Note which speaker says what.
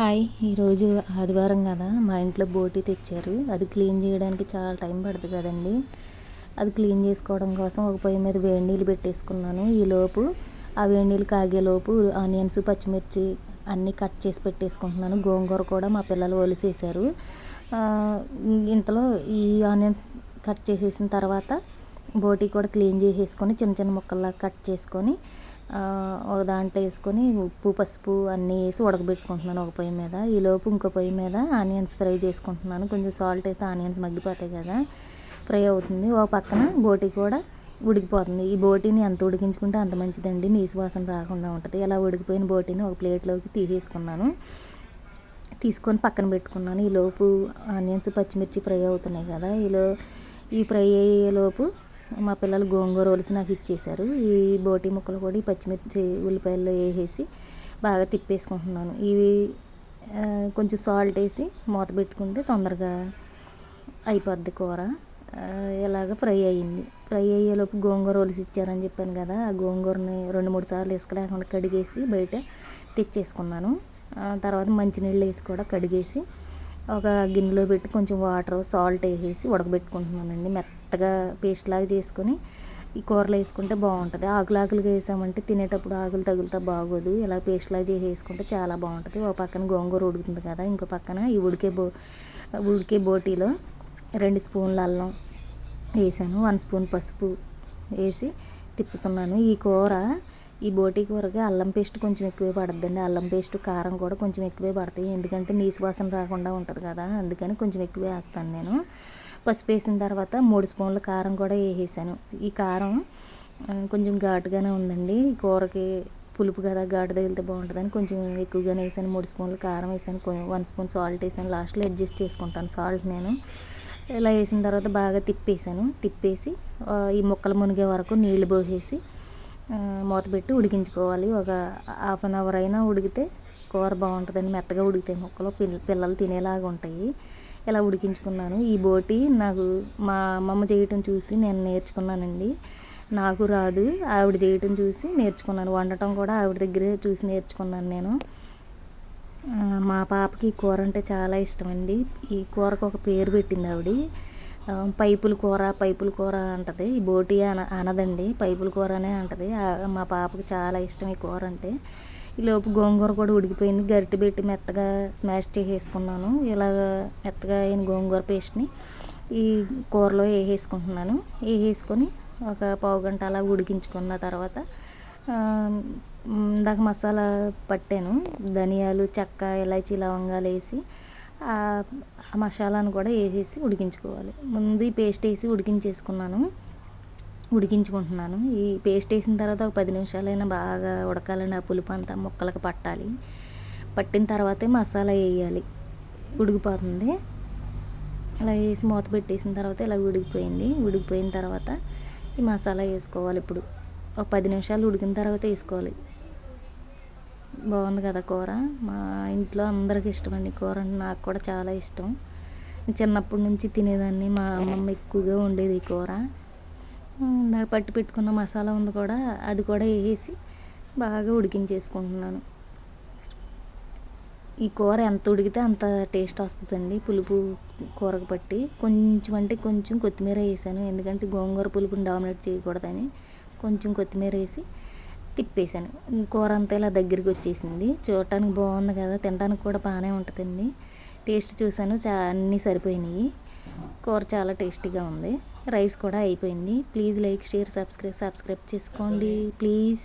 Speaker 1: Hi. ఈరోజు ఆదివారం కదా మా ఇంట్లో బోటి తెచ్చారు. అది క్లీన్ చేయడానికి చాలా టైం పడుతుంది కదండి. అది క్లీన్ చేసుకోవడం కోసం ఒక పొయ్యి మీద వేడి నీళ్ళు పెట్టేసుకున్నాను. ఈలోపు ఆ వేడి నీళ్ళు కాగేలోపు ఆనియన్స్ పచ్చిమిర్చి అన్నీ కట్ చేసి పెట్టేసుకుంటున్నాను. గోంగూర కూడా మా పిల్లలు ఒలిసేసారు ఇంతలో ఈ ఆనియన్ కట్ చేసేసిన తర్వాత బోటి కూడా క్లీన్ చేసేసుకొని చిన్న చిన్న ముక్కల్లా కట్ చేసుకొని ఒక దాంట్లో వేసుకొని ఉప్పు పసుపు అన్నీ వేసి ఉడకబెట్టుకుంటున్నాను ఒక పొయ్యి మీద. ఈలోపు ఇంకో పొయ్యి మీద ఆనియన్స్ ఫ్రై చేసుకుంటున్నాను. కొంచెం సాల్ట్ వేసి ఆనియన్స్ మగ్గిపోతాయి కదా ఫ్రై అవుతుంది. ఒక పక్కన బోటి కూడా ఉడికిపోతుంది. ఈ బోటీని ఎంత ఉడికించుకుంటే అంత మంచిదండి. నీసు వాసన రాకుండా ఉంటుంది. ఇలా ఉడికిపోయిన బోటీని ఒక ప్లేట్లోకి తీసేసుకున్నాను. తీసుకొని పక్కన పెట్టుకున్నాను. ఈలోపు ఆనియన్స్ పచ్చిమిర్చి ఫ్రై అవుతున్నాయి కదా ఈలో ఈ ఫ్రై అయ్యేలోపు మా పిల్లలు గోంగూర ఒలిసి నాకు ఇచ్చేశారు. ఈ బోటి ముక్కలు కూడా ఈ పచ్చిమిర్చి ఉల్లిపాయలు వేసేసి బాగా తిప్పేసుకుంటున్నాను. ఇవి కొంచెం సాల్ట్ వేసి మూత పెట్టుకుంటే తొందరగా అయిపోద్ది కూర. ఇలాగ ఫ్రై అయ్యింది. ఫ్రై అయ్యేలోపు గోంగూర ఒలిసి ఇచ్చారని చెప్పాను కదా ఆ గోంగూరని రెండు మూడు సార్లు ఇసుక లేకుండా కడిగేసి బయట తెచ్చేసుకున్నాను. తర్వాత మంచినీళ్ళు వేసి కూడా కడిగేసి ఒక గిన్నెలో పెట్టి కొంచెం వాటర్ సాల్ట్ వేసేసి ఉడకబెట్టుకుంటున్నానండి మెత్త మెత్తగా పేస్ట్ లాగా చేసుకొని ఈ కూరలో వేసుకుంటే బాగుంటుంది. ఆకులు ఆకులుగా వేసామంటే తినేటప్పుడు ఆకులు తగులుతా బాగోదు. ఇలా పేస్ట్ లాగా చేసి వేసుకుంటే చాలా బాగుంటుంది. ఒక పక్కన గోంగూర ఉడుకుతుంది కదా ఇంకో పక్కన ఈ ఉడికే బో ఉడికే బోటీలో రెండు స్పూన్ల అల్లం వేసాను. వన్ స్పూన్ పసుపు వేసి తిప్పుతున్నాను. ఈ కూర ఈ బోటీ కూరకి అల్లం పేస్ట్ కొంచెం ఎక్కువే పడుతుందండి అల్లం పేస్ట్ కారం కూడా కొంచెం ఎక్కువే పడతాయి. ఎందుకంటే నీసు వాసన రాకుండా ఉంటుంది కదా అందుకని కొంచెం ఎక్కువే వేస్తాను నేను. పసుపు వేసిన తర్వాత మూడు స్పూన్ల కారం కూడా వేసేసాను. ఈ కారం కొంచెం ఘాటుగానే ఉందండి. కూరకి పులుపు కదా ఘాటు తగిలితే బాగుంటుందని కొంచెం ఎక్కువగానే వేసాను. మూడు స్పూన్లు కారం వేసాను. వన్ స్పూన్ సాల్ట్ వేసాను. లాస్ట్లో అడ్జస్ట్ చేసుకుంటాను సాల్ట్ నేను. ఇలా వేసిన తర్వాత బాగా తిప్పేసాను. తిప్పేసి ఈ ముక్కలు మునిగే వరకు నీళ్ళు పోసేసి మూత పెట్టి ఉడికించుకోవాలి. ఒక హాఫ్ అన్ అవర్ అయినా ఉడికితే కూర బాగుంటుందండి. మెత్తగా ఉడికితే ముక్కలు పిల్లలు తినేలాగా ఉంటాయి. ఇలా ఉడికించుకున్నాను. ఈ బోటి నాకు మా అమ్మమ్మ చేయటం చూసి నేను నేర్చుకున్నానండి. నాకు రాదు. ఆవిడ చేయటం చూసి నేర్చుకున్నాను. వండటం కూడా ఆవిడ దగ్గరే చూసి నేర్చుకున్నాను నేను. మా పాపకి కూర అంటే చాలా ఇష్టం అండి ఈ కూరకు ఒక పేరు పెట్టింది ఆవిడ. పైపుల కూర పైపుల కూర అంటది. ఈ బోటి అన అనదండి. పైపుల కూర అనే అంటది మా పాపకి చాలా ఇష్టం ఈ కూర అంటే. ఈలోపు గోంగూర కూడా ఉడికిపోయింది. గరిటె పెట్టి మెత్తగా స్మాష్ చేసేసుకున్నాను. ఇలాగ మెత్తగా అయిన గోంగూర పేస్ట్ని ఈ కూరలో వేసేసుకుంటున్నాను. వేసేసుకొని ఒక పావు గంట అలా ఉడికించుకున్న తర్వాత ఇందాక మసాలా పట్టాను. ధనియాలు చెక్క ఇలాచి లవంగాలు వేసి ఆ మసాలాను కూడా వేసేసి ఉడికించుకోవాలి. ముందు ఈ పేస్ట్ వేసి ఉడికించేసుకున్నాను. ఉడికించుకుంటున్నాను. ఈ పేస్ట్ వేసిన తర్వాత ఒక పది నిమిషాలైనా బాగా ఉడకాలని ఆ పులుపు అంతా ముక్కలకు పట్టాలి. పట్టిన తర్వాతే మసాలా వేయాలి. ఉడికిపోతుంది. అలా వేసి మూత పెట్టేసిన తర్వాత ఇలా ఉడికిపోయింది. ఉడికిపోయిన తర్వాత ఈ మసాలా వేసుకోవాలి ఇప్పుడు. ఒక పది నిమిషాలు ఉడికిన తర్వాత వేసుకోవాలి. బాగుంది కదా కూర? మా ఇంట్లో అందరికి ఇష్టమండి కూర. అంటే నాకు కూడా చాలా ఇష్టం. చిన్నప్పటి నుంచి తినేదాన్ని. మా అమ్మమ్మ ఎక్కువగా ఉండేది ఈ కూర. నాకు పట్టి పెట్టుకున్న మసాలా ఉంది కూడా అది కూడా వేసి బాగా ఉడికించేసుకుంటున్నాను. ఈ కూర ఎంత ఉడికితే అంత టేస్ట్ వస్తుందండి పులుపు కూరకు పట్టి. కొంచెం అంటే కొంచెం కొత్తిమీర వేసాను ఎందుకంటే గోంగూర పులుపుని డామినేట్ చేయకూడదని కొంచెం కొత్తిమీర వేసి తిప్పేసాను. కూర అంతా ఇలా దగ్గరికి వచ్చేసింది. చూడటానికి బాగుంది కదా తినడానికి కూడా బాగానే ఉంటుందండి. టేస్ట్ చూశాను చా అన్నీ సరిపోయినాయి. కూర చాలా టేస్టీగా ఉంది. రైస్ కూడా అయిపోయింది. Please like share subscribe subscribe చేసుకోండి. ప్లీజ్.